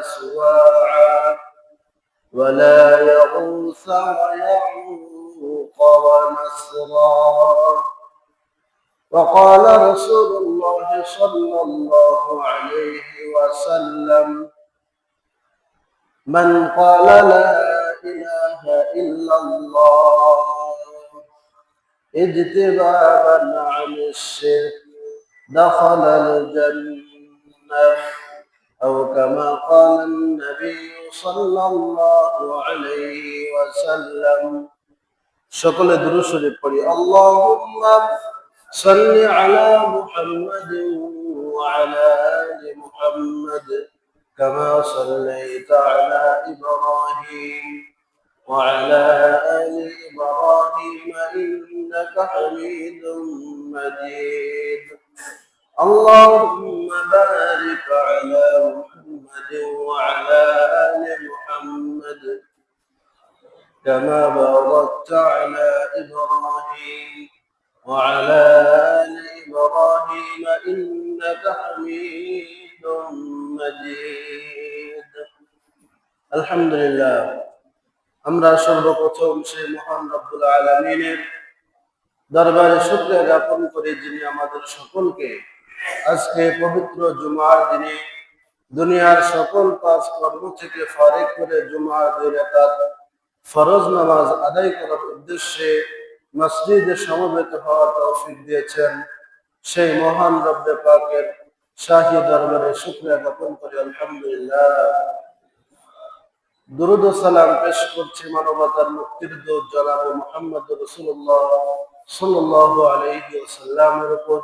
سواعا ولا يغوث ويعوق ونسرا. وقال رسول الله صلى الله عليه وسلم من قال لا إله إلا الله اجتبابا عن الشرك دخل الجنة. أو كما قال النبي صلى الله عليه وسلم. شكل الدرسل يقول اللهم صل على محمد وعلى آل محمد كما صليت على إبراهيم وعلى آل إبراهيم إنك حميد مجيد اللهم بارك على محمد وعلى آل محمد كما باركت على إبراهيم وعلى آل إبراهيم إنك حميد مجيد الحمد لله আমরা সর্বপ্রথম সেই মহান রব্বুল আলমিনের দরবারে শুক্রিয়া জ্ঞাপন করি যিনি আমাদের সকলকে আজকে পবিত্র জুমার দিনে দুনিয়ার সকল কাজ কর্ম থেকে ফারেক করে জুমার দুই ফরজ নামাজ আদায় করার উদ্দেশ্যে মসজিদে সমবেত হওয়ার তৌফিক দিয়েছেন সেই মহান রব্বে পাকের শাহী দরবারে শুক্রিয়া জ্ঞাপন করি, আলহামদুলিল্লাহ। দুরুদ সালাম পেশ করছি মানবতার মুক্তির দূত জনাব মোহাম্মদ রসুল্লাহ সাল্লাহ আলহি সাল্লামের উপর।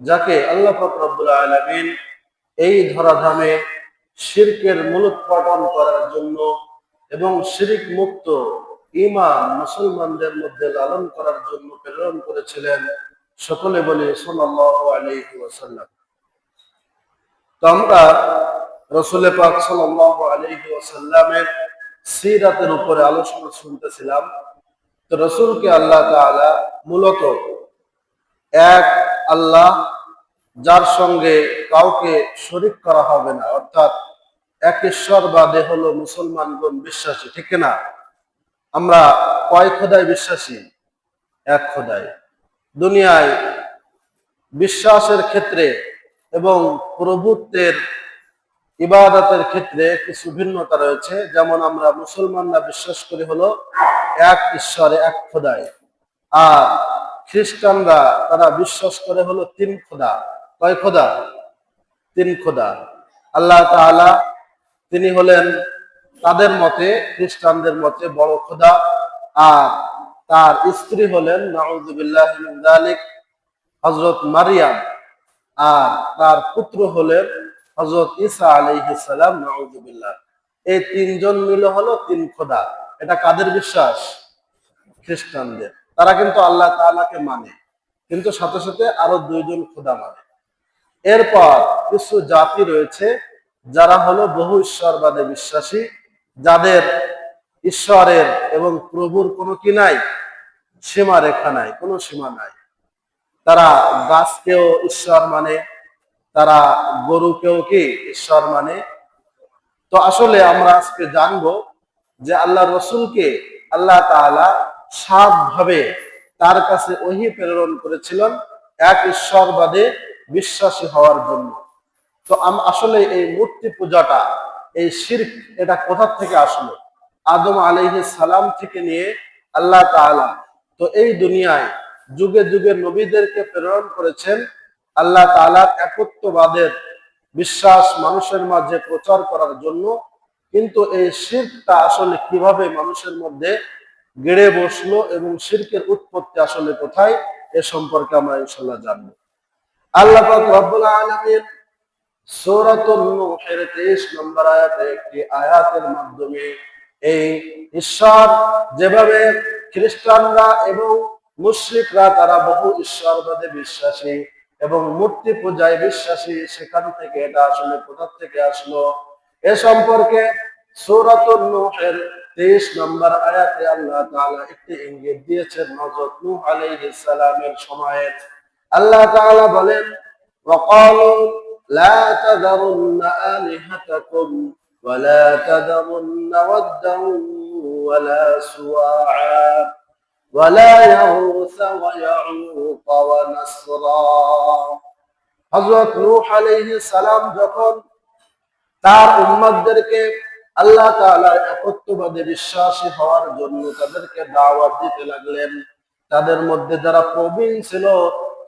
যাকে আল্লাহ পাক আলমিন এই ধরাধামে শিরকের মূলোৎপাটন করার জন্য এবং শিরিক মুক্ত ইমান মুসলমানদের মধ্যে লালন করার জন্য প্রেরণ করেছিলেন সকলে বলে তো আমরা রসুলের পাক সিরাতের উপরে আলোচনা শুনতেছিলাম। তো রসুলকে আল্লাহ মূলত এক আল্লাহ যার সঙ্গে কাউকে শরিক করা হবে না, অর্থাৎ এক ঈশ্বরবাদে হলো মুসলমানগণ বিশ্বাসী, ঠিক না? আমরা কয় খোদায় বিশ্বাসী? এক খোদায়। দুনিয়ায় বিশ্বাসের ক্ষেত্রে এবং প্রভুত্বের ইবাদতের ক্ষেত্রে কিছু ভিন্নতা রয়েছে। যেমন আমরা মুসলমানরা বিশ্বাস করি হলো এক ঈশ্বরে, এক খোদায়। আর খ্রিস্টানরা তারা বিশ্বাস করে হলো তিন খোদা। কয় খোদা? তিন খোদা। আল্লাহ তাআলা তিনি হলেন তাদের মতে, খ্রিস্টানদের মতে বড় খোদা। আর তার স্ত্রী হলেন, নাউজুবিল্লাহ হজরত মারিয়াম। আর তার পুত্র হলেন হজরত ইসা আলাইহিসালাম নাউজুবিল্লাহ। এই তিনজন মিলে হলো তিন খোদা। এটা কাদের বিশ্বাস? খ্রিস্টানদের। তারা কিন্তু আল্লাহ তাআলাকে মানে। কিন্তু সাথে সাথে আরও দুইজন খোদা মানে। এরপর কিছু জাতি রয়েছে যারা হলো বহু ঈশ্বরবাদে বিশ্বাসী, যাদের ঈশ্বরের এবং প্রভুর কোনো কি নাই? সীমা রেখা নাই, কোনো সীমা নাই। তারা গাছকেও ঈশ্বর মানে তারা গরুকেও কি ঈশ্বর মানে? তো আসলে আমরা আজকে জানব যে আল্লাহ রসুলকে আল্লাহ তাআলা সাত ভাবে তার কাছে ওহি প্রেরণ করেছিলেন এক ঈশ্বরবাদে বিশ্বাসী হওয়ার জন্য। তো আসলে এই মূর্তি পূজাটা, এই শির্ক, এটা কোথা থেকে আসলো? আদম আলহি সালাম থেকে নিয়ে আল্লাহ তাআলা। তো এই দুনিয়ায় যুগে যুগে নবীদেরকে প্রেরণ করেছেন আল্লাহ তাআলার একত্ববাদের বিশ্বাস মানুষের মাঝে প্রচার করার জন্য। কিন্তু এই শির্কটা আসলে কীভাবে মানুষের মধ্যে গেড়ে বসল এবং শির্কের উৎপত্তি আসলে কোথায়, এ সম্পর্কে আমরা ইনশাল্লাহ জানব। আল্লাহ পাক রব্বুল আলামিন সূরাতুন নূহের 23 নম্বর আয়াতে একটি আয়াতের মাধ্যমে এই ঈশ্বর যেভাবে খ্রিস্টানরা এবং মুশরিকরা তারা বহু ঈশ্বরবাদে বিশ্বাসী এবং মূর্তি পূজায় বিশ্বাসী, সেখান থেকে এটা আসলে কোথা থেকে আসলো? এ সম্পর্কে সূরাতুন নূহের 23 নম্বর আয়াতে আল্লাহ একটি ইঙ্গিত দিয়েছেন, হযরত নূহ আলাইহিস সালামের সময়ে আল্লাহ তাআলা বলেন وقالوا لا تذرن آلهتكم ولا تذرن ودا ولا سواعا ولا يغوث ويعوق ونسرا হযরত নূহ আলাইহিস সালাম যখন তার উম্মতদেরকে আল্লাহ তাআলার একত্ববাদে বিশ্বাসী হওয়ার জন্য তাদেরকে দাওয়াত দিতে লাগলেন তাদের মধ্যে যারা প্রবীণ ছিল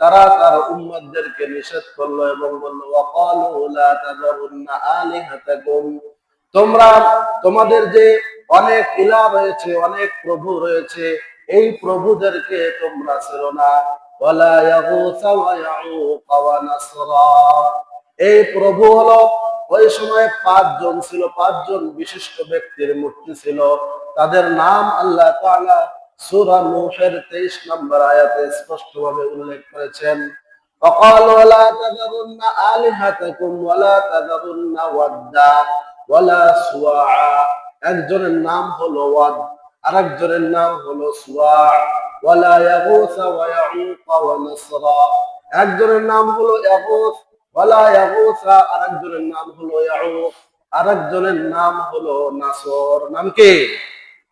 তারা তার উম্মতদেরকে নিষেধ করল এবং বলল, ওয়াকালু লা তাযারুন্না আলিহাতাকুম। তোমরা, তোমাদের যে অনেক ইলা রয়েছে, অনেক প্রভু রয়েছে, এই প্রভুদেরকে তোমরা ছিল না। ওয়ালা ইয়াগুসা ওয়া ইয়াউকা ওয়া নাসরা। এই প্রভু হলো, ওই সময় পাঁচজন ছিল, পাঁচজন বিশিষ্ট ব্যক্তির মূর্তি ছিল। তাদের নাম আল্লাহ তাআলা সূরা নূহের 23 নম্বর আয়াতে স্পষ্টভাবে উল্লেখ করেছেন وقالوا لا تذرن آلهتكم ولا تذرن ودا ولا سواعا একজনের নাম হলো ওয়াদ আরেকজনের নাম হলো সুয়া ওয়ালা ইয়াগুস ওয়া ইয়াউক ওয়া নাসরা একজনের নাম হলো ইয়াগুস ওয়ালা ইয়াগুস আরেকজনের নাম হলো ইয়াউক আরেকজনের নাম হলো নাসর নাম কি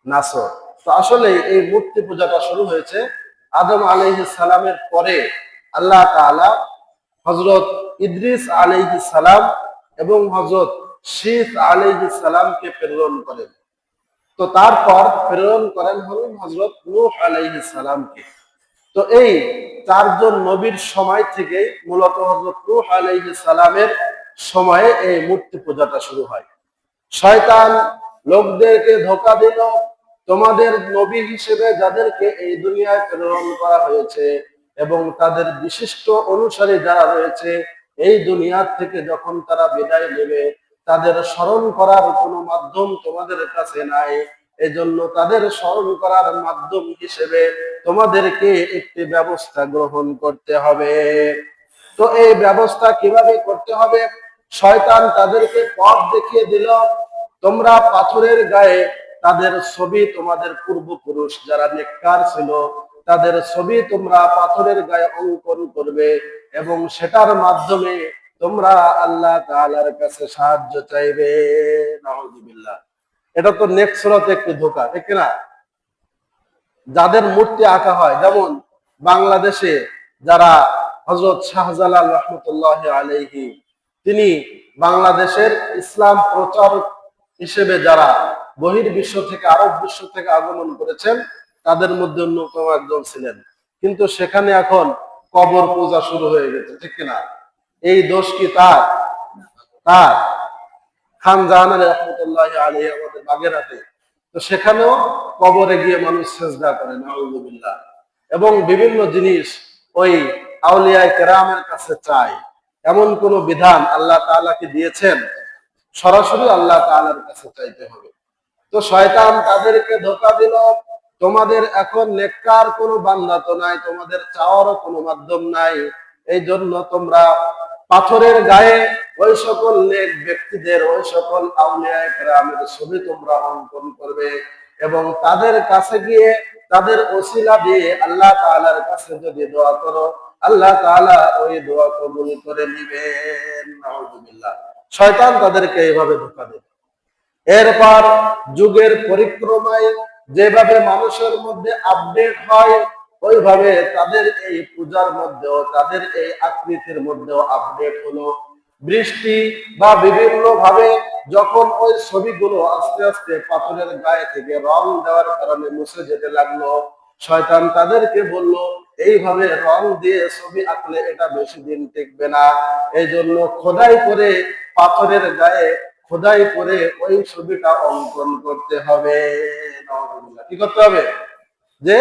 নাসর তো আসলে এই মূর্তি পূজাটা শুরু হয়েছে আদম আলাইহিস সালামের পরে আল্লাহ তাআলা হযরত ইদ্রিস আলাইহিস সালাম এবং হযরত শীত আলাইহিস সালামকে প্রেরণ করেন। তো তারপর প্রেরণ করেন হলেন হযরত নূহ আলাইহিস সালামকে। তো এই চারজন নবীর সময় থেকে মূলত হযরত নূহ আলাইহিস সালামের সময়ে এই মূর্তি পূজাটা শুরু হয়। শয়তান লোকদেরকে ধোকা দিল তোমাদের নবী হিসেবে যাদেরকে এই দুনিয়ায় প্রেরণ করা হয়েছে এবং তাদের বিশিষ্ট অনুসারী যারা রয়েছে, এই দুনিয়ার থেকে যখন তারা বিদায় নেবে, তাদের স্মরণ করার কোনো মাধ্যম তোমাদের কাছে নাই। এজন্য তাদের স্মরণ করার মাধ্যম হিসেবে তোমাদেরকে একটি ব্যবস্থা গ্রহণ করতে হবে। তো এই ব্যবস্থা কীভাবে করতে হবে? শয়তান তাদেরকে পথ দেখিয়ে দিল, তোমরা পাথরের গায়ে তাদের ছবি তোমাদের পূর্বপুরুষ যারা নেককার ছিল, তাদের ছবি তোমরা পাথরের গায়ে অঙ্কন করবে এবং সেটার মাধ্যমে তোমরা আল্লাহ তাআলার কাছে সাহায্য চাইবে। এটা তো নেক্সট সুরাতে একটু ধোকা, ঠিক না যাদের মূর্তি আঁকা হয়, যেমন বাংলাদেশে যারা হজরত শাহজালাল রহমতুল্লাহ আলাইহি, তিনি বাংলাদেশের ইসলাম প্রচার হিসেবে যারা বহির্বিশ্ব থেকে, আরব বিশ্ব থেকে আগমন করেছেন। তাদের মধ্যে অন্যতম একজন ছিলেন। কিন্তু সেখানে এখন কবর পূজা শুরু হয়ে গেছে, ঠিক কিনা? এই দোষ কি তার? তার। খান জাহানের রহমতুল্লাহ আলী আমাদের বাগেরহাটে। তো সেখানেও কবরে গিয়ে মানুষ সেজদা করে, নাউজুবিল্লাহ। এবং বিভিন্ন জিনিস ওই আউলিয়ায় কেরামের কাছে চায়। এমন কোন বিধান আল্লাহ তাআলাকে দিয়েছেন? সরাসরি আল্লাহ তাআলার কাছে চাইতে হবে। তো শয়তান তাদেরকে ধোকা দিল। তোমাদের এখন নেককার কোনো বান্দা তো নাই, তোমাদের চাওয়ারও কোনো মাধ্যম নাই। এই জন্য তোমরা পাথরের গায়ে ওই সকল নেক ব্যক্তিদের, ওই সকল আউলিয়া গ্রামের ছবি তোমরা অঙ্কন করবে এবং তাদের কাছে গিয়ে, তাদের ওসিলা দিয়ে আল্লাহ তাআলার কাছে যদি দোয়া করো, আল্লাহ তাআলা ওই দোয়া কবুল করে নিবেন। শয়তান তাদেরকে এইভাবে ধোকা দেবে। এরপর যুগের পরিক্রমায় যেভাবে মানুষের মধ্যে আপডেট হয়, ওইভাবে তাদের এই পূজার মধ্যেও, তাদের এই আকৃতির মধ্যেও আপডেট হলো। বৃষ্টি বা বিভিন্ন ভাবে যখন ওই ছবিগুলো আস্তে আস্তে পাথরের গায়ে থেকে রং দেওয়ার কারণে মুছে যেতে লাগল, শয়তান তাদেরকে বলল, এইভাবে রং দিয়ে ছবি আঁকলে এটা বেশি দিন টিকবে না। এই জন্য খোদাই করে পাথরের গায়ে খোদাই করে ওই ছবিটা অঙ্কন করতে হবে। কি করতে হবে? যে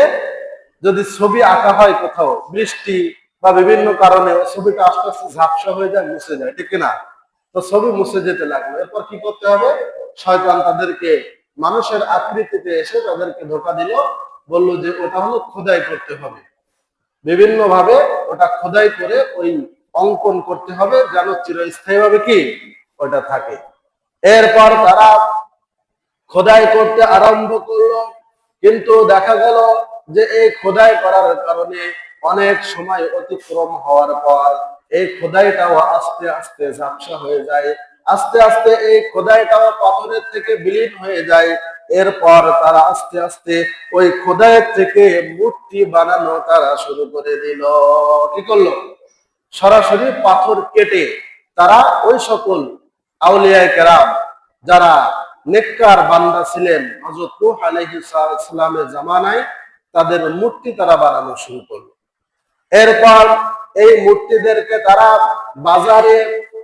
যদি ছবি আঁকা হয় কোথাও, বৃষ্টি বা বিভিন্ন কারণে ছবিটা আস্তে আস্তে ঝাপসা হয়ে যায়, মুছে যায়, ঠিক না তো ছবি মুছে যেতে লাগল। এরপর কি করতে হবে? শয়তান তাদেরকে মানুষের আকৃতিতে এসে তাদেরকে ধোকা দিল, বলল যে ওটা হলো খোদাই করতে হবে। বিভিন্ন ভাবে ওটা খোদাই করে ওই অঙ্কন করতে হবে, যেন চিরস্থায়ী ভাবে কি? ওটা থাকে। এরপর তারা খোদাই করতে আরম্ভ করল। কিন্তু দেখা গেল যে এই খোদাই করার কারণে অনেক সময় অতিক্রম হওয়ার পর এই খোদাইটাও আস্তে আস্তে ঝাপসা হয়ে যায়। আস্তে আস্তে এই খোদাইটাও পাথরের থেকে বিলীন হয়ে যায়। এরপর তারা আস্তে আস্তে ওই খোদাইয়ের থেকে মূর্তি বানানো তারা শুরু করে দিল। কি করল? সরাসরি পাথর কেটে তারা ওই সকল আউলিয়ায় কেরাম যারা নেককার বান্দা ছিলেন হজরত নূহ জামানায় তাদের মূর্তি তারা বানানো শুরু করল। এরপর এই মূর্তিদেরকে তারা বাজারে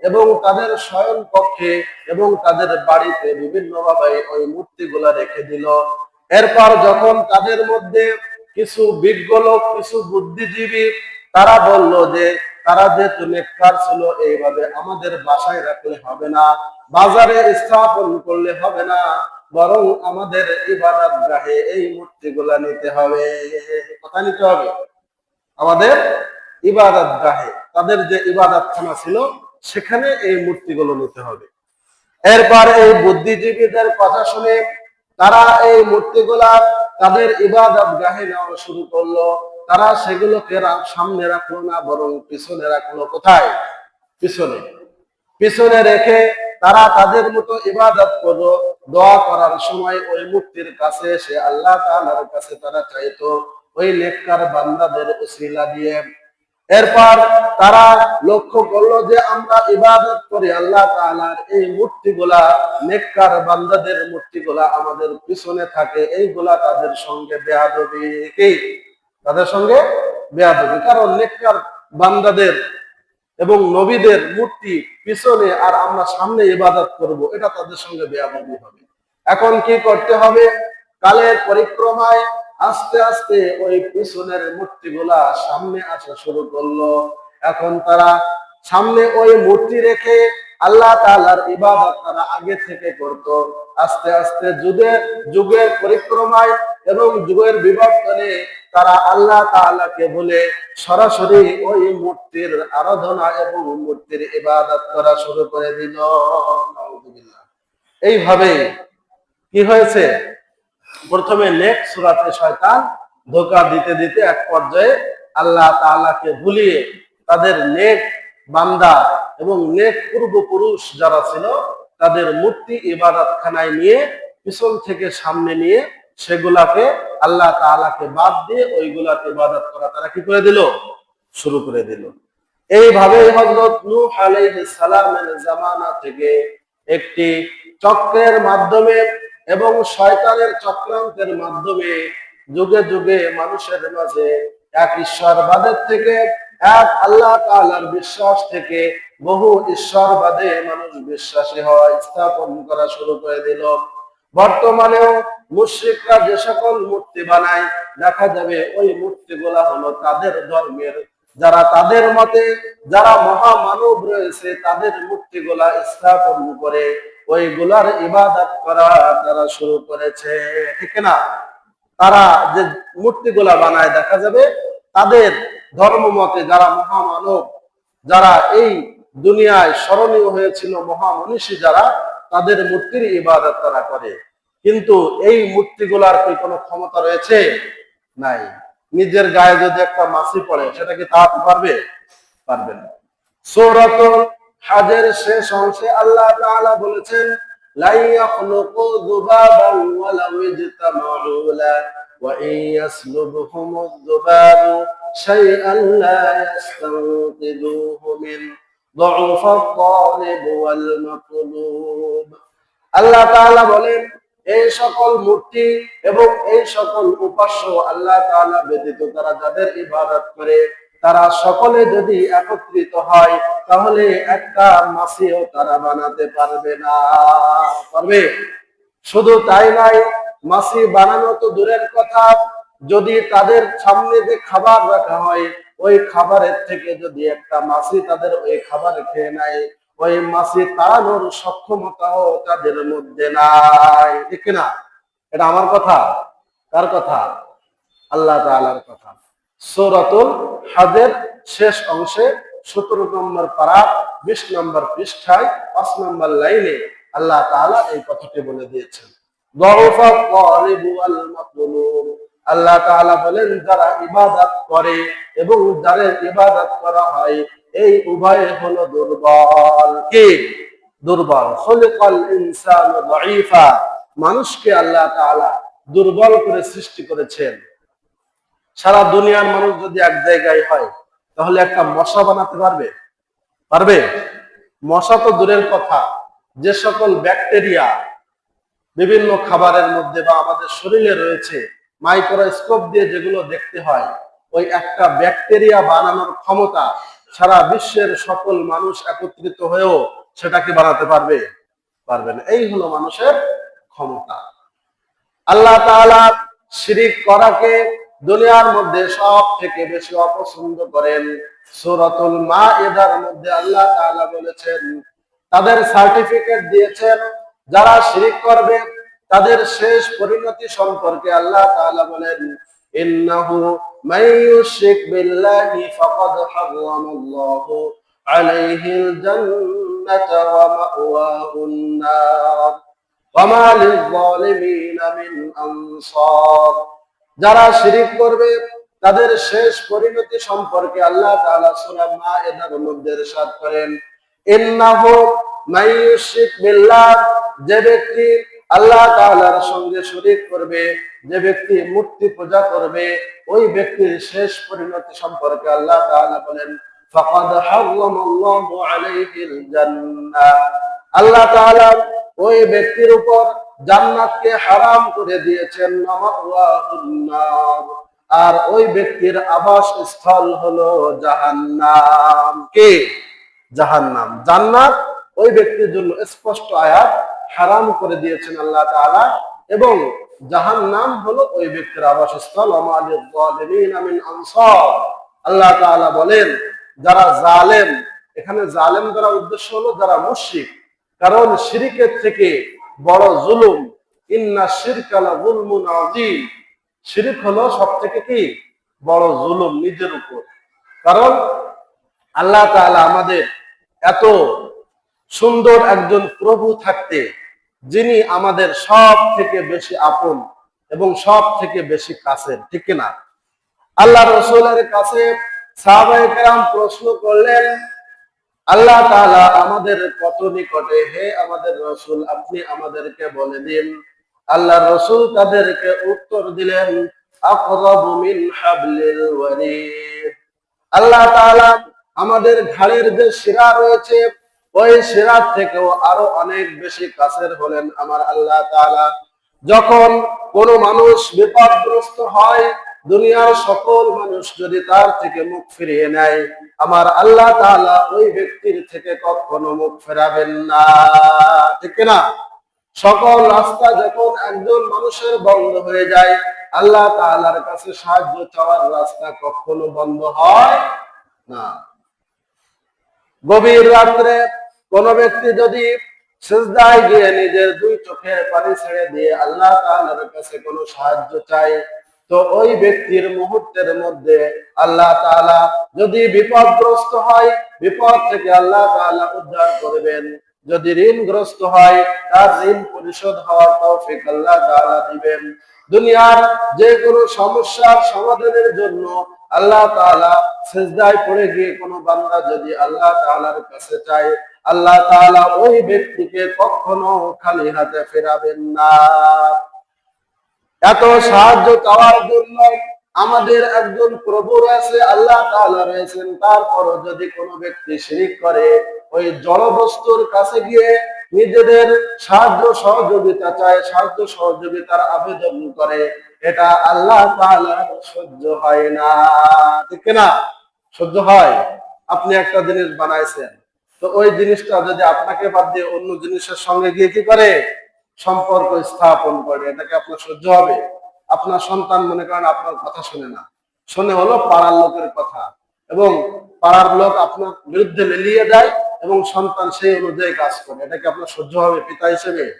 এবং তাদের শয়ন কক্ষে এবং তাদের বাড়িতে বিভিন্নভাবে ওই মূর্তিগুলা রেখে দিল। এরপর যখন তাদের মধ্যে কিছু বিজ্ঞ লোক কিছু বুদ্ধিজীবী, তারা বলল যে তারা যেহেতু নেককার ছিল, এইভাবে আমাদের বাসায় রাখলে হবে না, বাজারে স্থাপন করলে হবে না, বরং আমাদের ইবাদত গাহে এই মূর্তিগুলা নিতে হবে। কথা নিতে হবে? আমাদের ইবাদত গাহে, তাদের যে ইবাদত খানা ছিল, সেখানে এই মূর্তিগুলো নিতে হবে। এরপর এই বুদ্ধিজীবীদের কথা শুনে তারা এই মূর্তিগুলা তাদের ইবাদত গাহে নেওয়া শুরু করল। তারা সেগুলোকে সামনে রাখল না, বরং পিছনে রাখল। কোথায়? পিছনে। পিছনে রেখে তারা তাদের মতো ইবাদত করল, দোয়া করার সময় ওই মূর্তির কাছে এসে আল্লাহ তাআলার কাছে তারা চাইতো, ওই নেককার বান্দাদের উসিলা দিয়ে। এরপর তারা লক্ষ্য করল যে আমরা ইবাদত করি, আল্লাহ তাআলার এই মূর্তিগুলা, নেককার বান্দাদের মূর্তিগুলা আমাদের পিছনে থাকে, এইগুলা তাদের সঙ্গে বেয়াদবি কি? তাদের সঙ্গে বেয়াদবি কারণ নেককার বান্দাদের এবং নবীদের মূর্তি পিছনে আর আমরা সামনে ইবাদত করব, এটা তাদের সঙ্গে বেয়াদবি হবে। এখন কি করতে হবে? কালের পরিক্রমায় আস্তে আস্তে ওই পিছনের মূর্তিগুলা সামনে আসা শুরু করল। এখন তারা সামনে ওই মূর্তি রেখে আল্লাহ তাআলার ইবাদত তারা আগে থেকে করত। আস্তে আস্তে যুগের যুগের পরিক্রমায় এবং যুগের বিবর্তনে তারা আল্লাহ তাআলাকে বলে, সরাসরি ওই মূর্তির আরাধনা এবং মূর্তির ইবাদত করা শুরু করে দিল। এইভাবে কি হয়েছে? প্রথমে নেক সুরাতে শয়তান ধোকা দিতে দিতে এক পর্যায়ে আল্লাহ তাআলাকে ভুলিয়ে তাদের নেক বান্দা এবং নেক পূর্বপুরুষ যারা ছিল, তাদের মূর্তি ইবাদত খানায় নিয়ে পিছন থেকে সামনে নিয়ে সেগুলাকে আল্লাহ তাআলাকে বাদ দিয়ে ওইগুলার ইবাদত করা তারা কি করে দিল? শুরু করে দিল। এইভাবে হযরত নূহ আলাইহিস সালামের জামানা থেকে একটি চক্রের মাধ্যমে এবং শয়তানের চক্রান্তের মাধ্যমে যুগে যুগে মানুষের মাঝে এক ঈশ্বরবাদের থেকে, এক আল্লাহ তাআলার বিশ্বাস থেকে বহু ঈশ্বরবাদে মানুষ বিশ্বাসী হয় স্থাপন করা শুরু করে দিল। বর্তমানেও মুশ্রিকরা যে সকল মূর্তি বানায়, দেখা যাবে ওই মূর্তিগুলা হলো তাদের ধর্মের। যারা তাদের মতে, যারা মহামানব রয়েছে, তাদের মূর্তিগুলা স্থাপন করে ওইগুলার ইবাদত করা তারা শুরু করেছে। ঠিক না তারা যে মূর্তিগুলা বানায়, দেখা যাবে তাদের ধর্ম মতে যারা মহামানব, যারা এই দুনিয়ায় স্মরণীয় হয়েছিল মহামনীষী যারা, তাদের মূর্তির ইবাদত তারা করে। কিন্তু এই মূর্তিগুলার কি কোনো ক্ষমতা রয়েছে নাই নিজের গায়ে যদি একটা মাসি পড়ে সেটা কি তাড়াতে পারবে পারবে না সূরাতুল হাজের শেষ অংশে আল্লাহ তাআলা বলেছেন লা ইয়াখলুকু যুবাবান ওয়ালাউ ইজতামাউ লা ওয়া ইন ইয়াসলুবহুমুয যুবাবু শাইআন লা ইয়াস্তানকিদুহু মিন ضعف الطالب والمطلوب আল্লাহ তাআলা বলেন এই সকল মূর্তি এবং এই সকল উপাস্য আল্লাহ ব্যতীত তারা যাদের ইবাদত করে, তারা সকলে যদি একত্রিত হয়, তাহলে একটা মাসিও তারা বানাতে পারবে না। পারবে? শুধু তাই নাই মাসি বানানো তো দূরের কথা। যদি তাদের সামনে যে খাবার রাখা হয়, ওই খাবারের থেকে যদি একটা মাসি তাদের ওই খাবার খেয়ে নেয় ওই মাছি তাড়ানোর সক্ষমতাও তাদের মধ্যে নাই। ঠিক না এটা আমার কথা? কথা? আল্লাহ তালার কথা। হাদের শেষ অংশে সতেরো নম্বর পাড়া বিশ নম্বর পৃষ্ঠায়, পাঁচ নম্বর লাইনে আল্লাহ তালা এই কথাটি বলে দিয়েছেন। আল্লাহ বলেন, যারা ইবাদত করে এবং যাদের ইবাদত করা হয় এই উভয় হলো দুর্বল। কি? দুর্বল। খলিকাল ইনসানু দাঈফা। মানুষকে আল্লাহ তাআলা দুর্বল করে সৃষ্টি করেছেন। সারা দুনিয়ার মানুষ যদি এক জায়গায় হয়, তাহলে একটা মশা বানাতে পারবে? পারবে? মশা তো দূরের কথা। যে সকল ব্যাকটেরিয়া বিভিন্ন খাবারের মধ্যে বা আমাদের শরীরে রয়েছে, মাইক্রোস্কোপ দিয়ে যেগুলো দেখতে হয়, ওই একটা ব্যাকটেরিয়া বানানোর ক্ষমতা সারা বিশ্বের সকল মানুষ একত্রিত হয়েও সেটাকে বানাতে পারবে পারবে না। এই হলো মানুষের ক্ষমতা। আল্লাহ তাআলা শিরিক করাকে দুনিয়ার মধ্যে সব থেকে বেশি অপছন্দ করেন। সূরাতুল মাইদার মধ্যে আল্লাহ তাআলা বলেছেন, তাদের সার্টিফিকেট দিয়েছেন, যারা শিরিক করবে, তাদের শেষ পরিণতি সম্পর্কে আল্লাহ তাআলা বলেন ইন্নাহু মান ইউশরিক বিল্লাহি ফাকাদ হারামাল্লাহু আলাইহিল জান্নাতা ওয়া মাওয়াহুন নার ওয়ামা লিয-যালিমিনা মিন আনসার। যারা শিরিক করবে, তাদের শেষ পরিণতি সম্পর্কে আল্লাহ তাআলা সূরা মাইদার মধ্যে ইরশাদ করেন। ইন্নাহু ইউশরিক বিল্লাহ, যে ব্যক্তি আল্লাহ তাআলার সঙ্গে শরীক করবে, যে ব্যক্তি মূর্তি পূজা করবে, ওই ব্যক্তির শেষ পরিণতি সম্পর্কে আল্লাহ তাআলা বলেন আল্লাহ ওই ব্যক্তির উপর জান্নাতকে হারাম করে দিয়েছেন আর ওই ব্যক্তির আবাস স্থল হলো জাহান্নাম। কে? জাহান্নাম। জান্নাত ওই ব্যক্তির জন্য স্পষ্ট আয়াত হারাম করে দিয়েছেন আল্লাহ তাআলা। এবং যাহার জাহান্নাম হলো ওই ব্যক্তির আবাসস্থল। আল্লাহ বলেন, যারা জালেম, এখানে জালেম দ্বারা উদ্দেশ্য হলো যারা মুশরিক। কারণ শিরিকের থেকে বড় জুলুম। ইন্না শিরকালা জুলমুন আযীম। শিরিক হলো সব থেকে কি? বড় জুলুম নিজের উপর। কারণ আল্লাহ তাআলা আমাদের এত সুন্দর একজন প্রভু থাকতে যিনি আমাদের সব থেকে বেশি আপন এবং সব থেকে বেশি কাছের, ঠিক না? আল্লাহ রসুলের কাছে প্রশ্ন করলেন, আল্লাহ তাআলা আমাদের কত নিকটে, হে আমাদের রসুল, আপনি আমাদেরকে বলে দিন। আল্লাহ রসুল তাদেরকে উত্তর দিলেন আল্লাহ আমাদের ঘাড়ের যে শিরা রয়েছে ওই শিরার থেকেও আরও অনেক বেশি কাছের হলেন আমার আল্লাহ তাআলা। যখন কোন মানুষ বিপদগ্রস্ত হয়, দুনিয়ার সকল মানুষ যদি তার থেকে মুখ ফিরিয়ে নেয়, আমার আল্লাহ তাআলা ওই ব্যক্তির থেকে কখনো মুখ ফেরাবেন না। ঠিক না? সকল রাস্তা যখন একজন মানুষের বন্ধ হয়ে যায়, আল্লাহ তাআলার কাছে সাহায্য চাওয়ার রাস্তা কখনো বন্ধ হয় না। গভীর রাত্রে কোন ব্যক্তি যদি সিজদায় গিয়ে নিজের দুই চোখের পানি ছেড়ে দিয়ে আল্লাহ তাআলার কাছে কোনো সাহায্য চায়, তো ওই ব্যক্তির মুহূর্তের মধ্যে আল্লাহ তাআলা যদি বিপদগ্রস্ত হয়, বিপদ থেকে আল্লাহ তাআলা উদ্ধার করবেন। যদি ঋণগ্রস্ত হয়, তার ঋণ পরিশোধ হওয়ার তৌফিক আল্লাহ তাআলা দিবেন। দুনিয়ার যে কোনো সমস্যার সমাধানের জন্য আল্লাহ তাআলা সিজদায় পড়ে গিয়ে কোনো বান্দা যদি আল্লাহ তাআলার কাছে চায় আল্লাহ তাআলা ওই ব্যক্তিকে কখনো খালি হাতে ফেরাবেন না। এত সাহায্য চাওয়ার জন্য আমাদের একজন প্রভু রয়েছে, আল্লাহ তাআলা রয়েছেন। তারপরও যদি কোনো ব্যক্তি শিরিক করে, ওই জড়বস্তুর কাছে গিয়ে নিজেদের সাহায্য সহযোগিতা চায়, সাহায্য সহযোগিতার আবেদন করে, এটা আল্লাহ তাআলার সহ্য হয় না। ঠিক না সহ্য হয়? আপনি একটা জিনিস বানাইছেন। তো ওই জিনিসটা যদি আপনাকে বাদ দিয়ে অন্য জিনিসের সঙ্গে গিয়ে কি করে? সম্পর্ক স্থাপন করে। এটাকে আপনার সহ্য হবে। আপনার সন্তান মনে করেন আপনার কথা শুনে না। শুনে হলো পাড়ার লোকের কথা। এবং পাড়ার লোক আপনার বিরুদ্ধে লেলিয়ে দেয় এবং সন্তান সেই অনুযায়ী কাজ করে। এটাকে আপনার সহ্য হবে পিতা হিসেবে?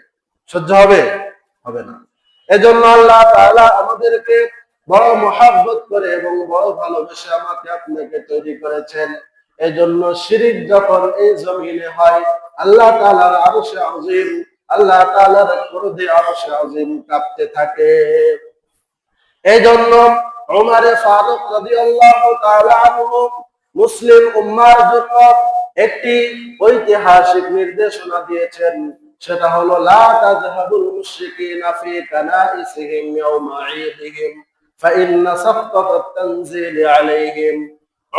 সহ্য হবে? হবে না। এজন্য আল্লাহ তাআলা আমাদেরকে বড় মহাব্বত করে এবং বড় ভালোবেসে আমাকে আপনাকে তৈরি করেছেন। এজন্য শিরিক যখন এই জমিনে হয়, আল্লাহ তাআলার আরশে আজিম, আল্লাহ তাআলার ক্রোধে আরশে আজিম কাঁপতে থাকে। এই জন্য উমারে ফারুক মুসলিম উম্মার জন্য একটি ঐতিহাসিক নির্দেশনা দিয়েছেন। সেটা হলো, লা তাযহাবুল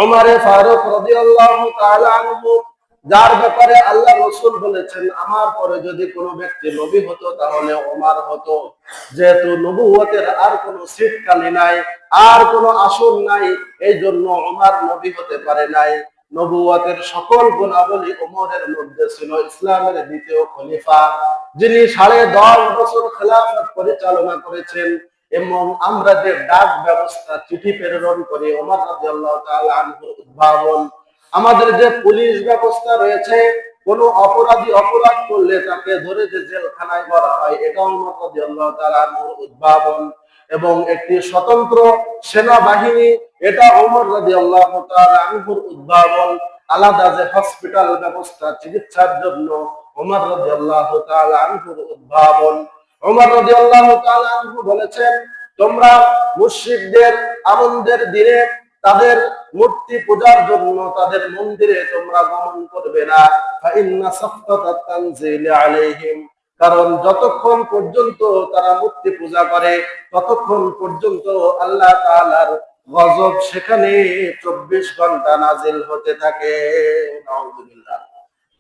উমর ফারুক রাদিয়াল্লাহু তাআলা আনহু, যার ব্যাপারে আল্লাহ রসুল বলেছেন, আমার পরে যদি কোনো ব্যক্তি নবী হতো, তাহলে ওমার হতো। যেহেতু নবুয়তের আর কোনো সিট কালি নাই, আর কোনো আসন নাই এই জন্য ওমার নবী হতে পারে নাই। নবুয়তের সকল গুণাবলী ওমরের মধ্যে ছিল, ইসলামের দ্বিতীয় খলিফা, যিনি সাড়ে দশ বছর খেলাফত পরিচালনা করেছেন। এবং আমরা যে ডাক ব্যবস্থা চিঠি প্রেরণ করি, ওমর রাদিয়াল্লাহু তাআলা উদ্ভাবন, আমাদের যে পুলিশ ব্যবস্থা রয়েছে, কোন অপরাধী অপরাধ করলে তাকে ধরে যে জেলখানায় ভরা হয় এটাও আল্লাহ তাআলার উদ্ভাবন। এবং একটি স্বতন্ত্র সেনাবাহিনী, এটা ওমর রাদিয়াল্লাহু তাআলা আনহুর উদ্ভাবন, আলাদা যে হসপিটাল ব্যবস্থা, চিকিৎসার জন্য ওমর রাদিয়াল্লাহু তাআলা আনহুর উদ্ভাবন। বলেছেন, তোমরা আনন্দের দিনে তাদের মূর্তি পূজার জন্য তাদের মন্দিরে তোমরা গমন করবে না। কারণ যতক্ষণ পর্যন্ত তারা মূর্তি পূজা করে, ততক্ষণ পর্যন্ত আল্লাহ গজব সেখানে চব্বিশ ঘণ্টা নাজিল হতে থাকে।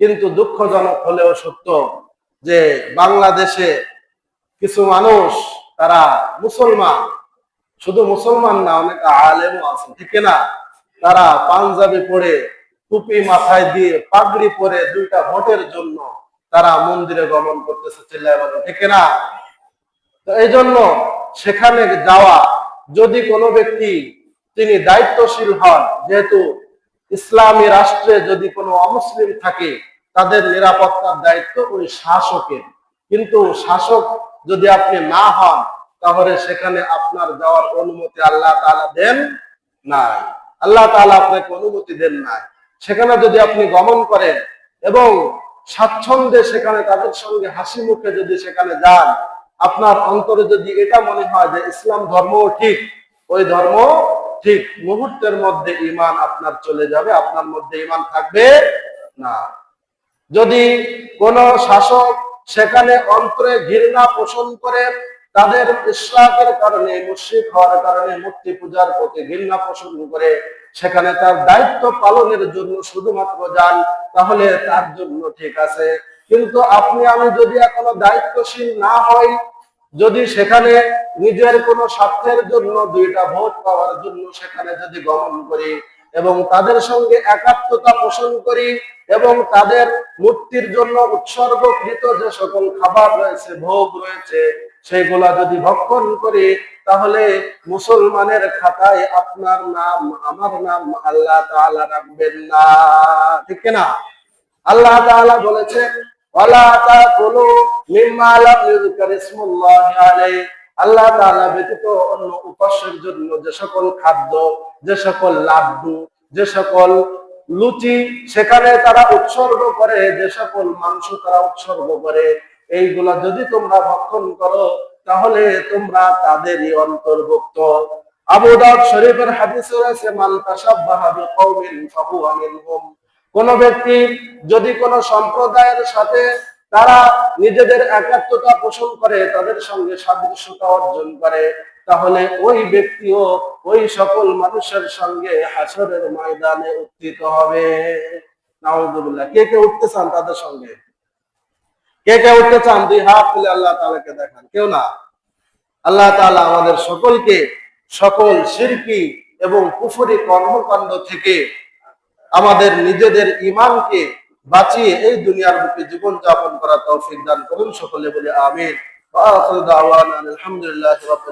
কিন্তু দুঃখজনক হলেও সত্য যে বাংলাদেশে কিছু মানুষ তারা মুসলমান, শুধু মুসলমান না, অনেক আলেমও আছে ঠিক না? তারা পাঞ্জাবি পরে, টুপি মাথায় দিয়ে পাগড়ি পরে দুইটা ভোটের জন্য তারা মন্দিরে গমন করতেছে, চিল্লায় বলে, ঠিক না? তো এই জন্য সেখানে যাওয়া, যদি কোনো ব্যক্তি তিনি দায়িত্বশীল হন, যেহেতু ইসলামী রাষ্ট্রে যদি কোনো অমুসলিম থাকে, তাদের নিরাপত্তার দায়িত্ব ওই শাসকের। কিন্তু শাসক যদি আপনি না হন, তাহলে সেখানে আপনার যাওয়ার অনুমতি আল্লাহ তাআলা দেন নাই। আল্লাহ তাআলা আপনাকে অনুমতি দেন নাই। সেখানে যদি আপনি গমন করেন এবং স্বাচ্ছন্দ্যে সেখানে তাদের সঙ্গে হাসি মুখে যদি সেখানে যান, আপনার অন্তরে যদি এটা মনে হয় যে ইসলাম ধর্ম ঠিক, ওই ধর্ম ঠিক মুহূর্তের মধ্যে ইমান আপনার চলে যাবে, আপনার মধ্যে ইমান থাকবে না। যদি কোন শাসক সেখানে অন্তরে ঘৃণা পোষণ করে তাদের ইসলামের কারণে, মুশ্রিক হওয়ার কারণে, মূর্তি পূজার প্রতি ঘৃণা পোষণ করে সেখানে তার দায়িত্ব পালনের জন্য শুধুমাত্র যান, তাহলে তার জন্য ঠিক আছে। কিন্তু আপনি, আমি যদি এখনও দায়িত্বশীল না হই, যদি সেখানে নিজের কোনো স্বার্থের জন্য দুইটা ভোট পাওয়ার জন্য সেখানে যদি গমন করি এবং তাদের সঙ্গে একাত্মতা পোষণ করি এবং তাদের মূর্তির জন্য উৎসর্গকৃত যে সকল খাবার রয়েছে, ভোগ রয়েছে সেইগুলা যদি ভক্ষণ করি, তাহলে মুসলমানের খাতায় আপনার নাম, আমার নাম আল্লাহ তাআলা রাখবেন না। ঠিক না আল্লাহ তাআলা বলেছেন আল্লাহ তাআলা ব্যতীত অন্য উপাস্যের জন্য যে সকল খাদ্য, যে সকল লাড্ডু, যে সকল লুচি, সেখানে তারা উৎসর্গ করে, যে সকল মাংস তারা উৎসর্গ করে, এইগুলা যদি তোমরা ভক্ষণ করো, তাহলে তোমরা তাদেরই অন্তর্ভুক্ত। আবু দাউদ শরীফের হাদিসে রয়েছে, মান তাশাব্বাহা বিকওমিন ফাহুয়া মিনহুম। কোন ব্যক্তি যদি কোন সম্প্রদায়ের সাথে তারা নিজেদের একাত্মতা পোষণ করে, তাদের সঙ্গে সাদৃশ্যতা অর্জন করে। তাহলে ওই ব্যক্তিও ওই সকল মানুষের সঙ্গে হাসরের ময়দানে উত্থিত হবে। নাউজুবিল্লাহ, কে কে উঠতে চান তাদের সঙ্গে? কে কে উঠতে চান? দুই হাত তুলে আল্লাহ তাআলাকে দেখান। কেউ না? আল্লাহ তাআলা আমাদের সকলকে সকল শিরকি এবং কুফরি কর্মকাণ্ড থেকে আমাদের নিজেদের ইমানকে বাঁচিয়ে এই দুনিয়ার বুকে জীবন যাপন করা তৌফিক দান করুন। সকলে বলে আমিন। আলহামদুলিল্লাহ